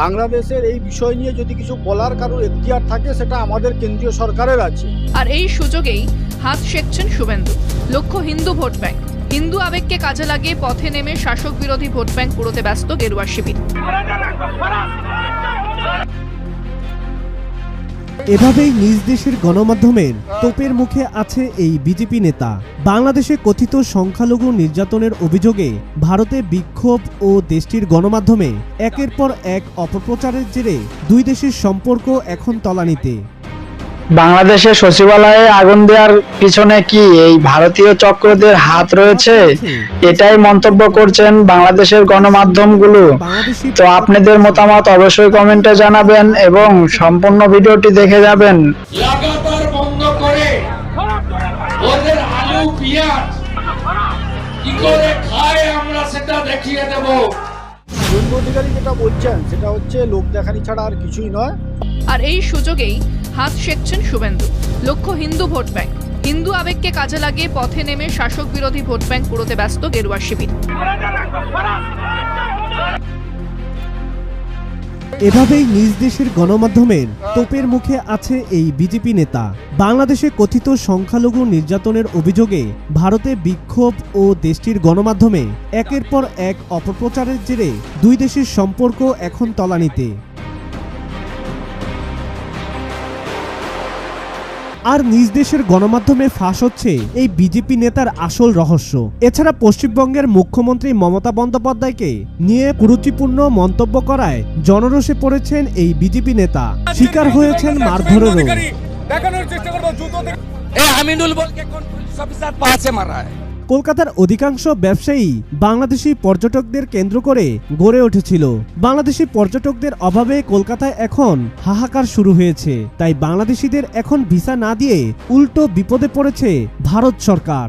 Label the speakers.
Speaker 1: বাংলাদেশের এই বিষয় নিয়ে যদি কিছু বলার কারোর এখতিয়ার থাকে, সেটা আমাদের কেন্দ্রীয় সরকারের আছে।
Speaker 2: আর এই সুযোগেই হাত সেঁকছেন শুভেন্দু। লক্ষ্য হিন্দু ভোট ব্যাংক। হিন্দু আবেগকে কাজে লাগিয়ে পথে নেমে শাসক বিরোধী ভোট ব্যাংক পুরোতে ব্যস্ত গেরুয়া শিবির।
Speaker 3: এভাবেই নিজ দেশের গণমাধ্যমের তোপের মুখে আছে এই বিজেপি নেতা। বাংলাদেশে কথিত সংখ্যালঘু নির্যাতনের অভিযোগে ভারতে বিক্ষোভ ও দেশটির গণমাধ্যমে একের পর এক অপপ্রচারের জেরে দুই দেশের সম্পর্ক এখন তলানিতে।
Speaker 4: বাংলাদেশের সচিবালয়ে আগুন দেওয়ার পিছনে কি এই ভারতীয় চক্রদের হাত রয়েছে? এটাই মন্তব্য করছেন বাংলাদেশের গণমাধ্যমগুলো। তো আপনাদের মতামত অবশ্যই কমেন্টে জানাবেন এবং সম্পূর্ণ ভিডিওটি দেখে যাবেন।
Speaker 5: লাগাতার বন্ধ করে ওদের আলু পেঁয়াজ কি করে খায় আমরা সেটা দেখিয়ে দেব।
Speaker 1: অধিকারী যেটা বলছেন সেটা হচ্ছে লোক দেখানি ছাড়া আর কিছুই নয়।
Speaker 2: আর এই সুযোগেই হাত সেঁকছেন শুভেন্দু। লক্ষ্য হিন্দু ভোট ব্যাংক। হিন্দু আবেগকে কাজে লাগিয়ে পথে নেমে শাসক বিরোধী ভোট ব্যাংক পুরোতে ব্যস্ত গেরুয়া শিবির।
Speaker 3: এভাবেই নিজ দেশের গণমাধ্যমের তোপের মুখে আছে এই বিজেপি নেতা। বাংলাদেশে কথিত সংখ্যালঘু নির্যাতনের অভিযোগে ভারতে বিক্ষোভ ও দেশটির গণমাধ্যমে একের পর এক অপপ্রচারের জেরে দুই দেশের সম্পর্ক এখন তলানিতে। আর নিজ দেশের গণমাধ্যমে ফাঁস হচ্ছে এই বিজেপি নেতার আসল রহস্য। এছাড়া পশ্চিমবঙ্গের মুখ্যমন্ত্রী মমতা বন্দ্যোপাধ্যায়কে নিয়ে কুরুচিপূর্ণ মন্তব্য করায় জনরোষে পড়েছেন এই বিজেপি নেতা। শিকার হয়েছেন মারধরেরও।
Speaker 6: দেখানোর চেষ্টা করব জুতো আমিনুল বলকে কোন পুলিশ অফিসার মারা
Speaker 3: কলকাতার অধিকাংশ ব্যবসায়ী বাংলাদেশি পর্যটকদের কেন্দ্র করে গড়ে উঠেছিল। বাংলাদেশি পর্যটকদের অভাবে কলকাতায় এখন হাহাকার শুরু হয়েছে। তাই বাংলাদেশিদের এখন ভিসা না দিয়ে উল্টো বিপদে পড়েছে ভারত সরকার।